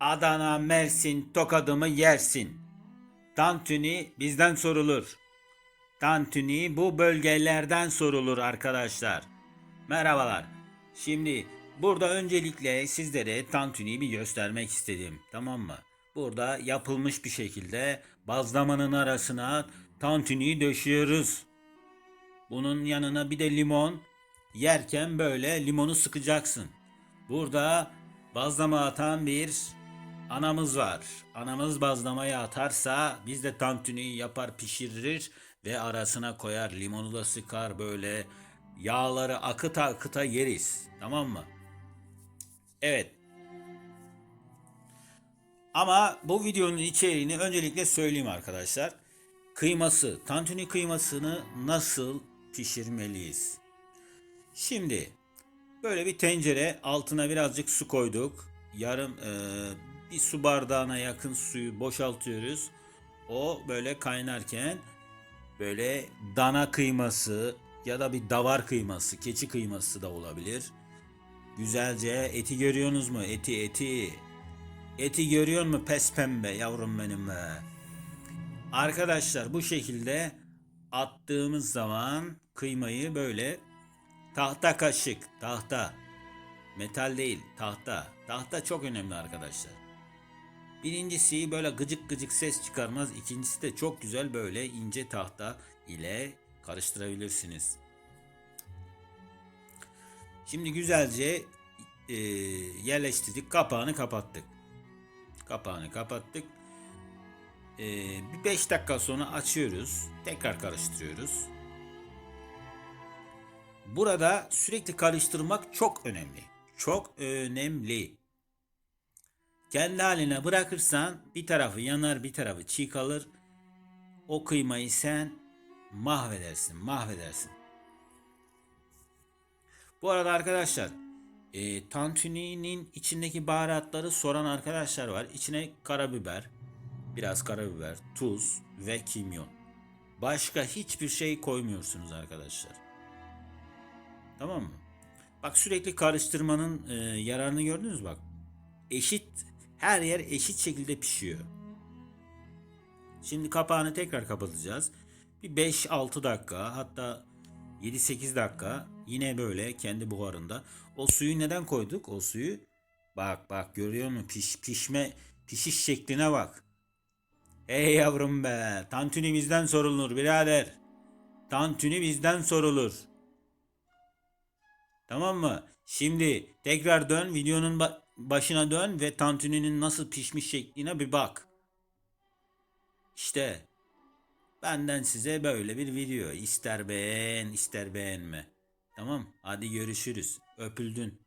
Adana, Mersin, tokadımı yersin. Tantuni bizden sorulur. Tantuni bu bölgelerden sorulur arkadaşlar. Merhabalar. Şimdi burada öncelikle sizlere tantuniyi bir göstermek istedim. Tamam mı? Burada yapılmış bir şekilde bazlamanın arasına tantuniyi döşüyoruz. Bunun yanına bir de limon. Yerken böyle limonu sıkacaksın. Burada bazlama atan bir anamız var. Anamız bazlamayı atarsa biz de tantuniyi yapar pişirir ve arasına koyar. Limonu da sıkar böyle yağları akıta akıta yeriz. Tamam mı? Evet. Ama bu videonun içeriğini öncelikle söyleyeyim arkadaşlar. Kıyması, tantuni kıymasını nasıl pişirmeliyiz? Şimdi böyle bir tencere altına birazcık su koyduk. Yarım e, bir su bardağına yakın suyu boşaltıyoruz. O böyle kaynarken böyle dana kıyması ya da bir davar kıyması, keçi kıyması da olabilir. Güzelce eti görüyorsunuz mu? Eti eti. Eti görüyor mu pes pembe yavrum benim be. Arkadaşlar bu şekilde attığımız zaman kıymayı böyle tahta kaşık, tahta. Metal değil, tahta. Tahta çok önemli arkadaşlar. Birincisi böyle gıcık gıcık ses çıkarmaz. İkincisi de çok güzel böyle ince tahta ile karıştırabilirsiniz. Şimdi güzelce e, yerleştirdik. Kapağını kapattık. Kapağını kapattık. E, bir 5 dakika sonra açıyoruz. Tekrar karıştırıyoruz. Burada sürekli karıştırmak çok önemli. Çok önemli. Kendi haline bırakırsan bir tarafı yanar bir tarafı çiğ kalır. O kıymayı sen mahvedersin, mahvedersin. Bu arada arkadaşlar e, tantuninin içindeki baharatları soran arkadaşlar var. İçine karabiber, biraz karabiber, tuz ve kimyon. Başka hiçbir şey koymuyorsunuz arkadaşlar. Tamam mı? Bak sürekli karıştırmanın e, yararını gördünüz bak. Eşit her yer eşit şekilde pişiyor. Şimdi kapağını tekrar kapatacağız. Bir 5-6 dakika hatta 7-8 dakika yine böyle kendi buharında. O suyu neden koyduk? O suyu bak bak görüyor musun? Piş, pişme pişiş şekline bak. Ey yavrum be. Tantuni bizden sorulur birader. Tantuni bizden sorulur. Tamam mı? Şimdi tekrar dön videonun başına dön ve tantuninin nasıl pişmiş şekline bir bak. İşte benden size böyle bir video. İster beğen ister beğenme. Tamam hadi görüşürüz. Öpüldün.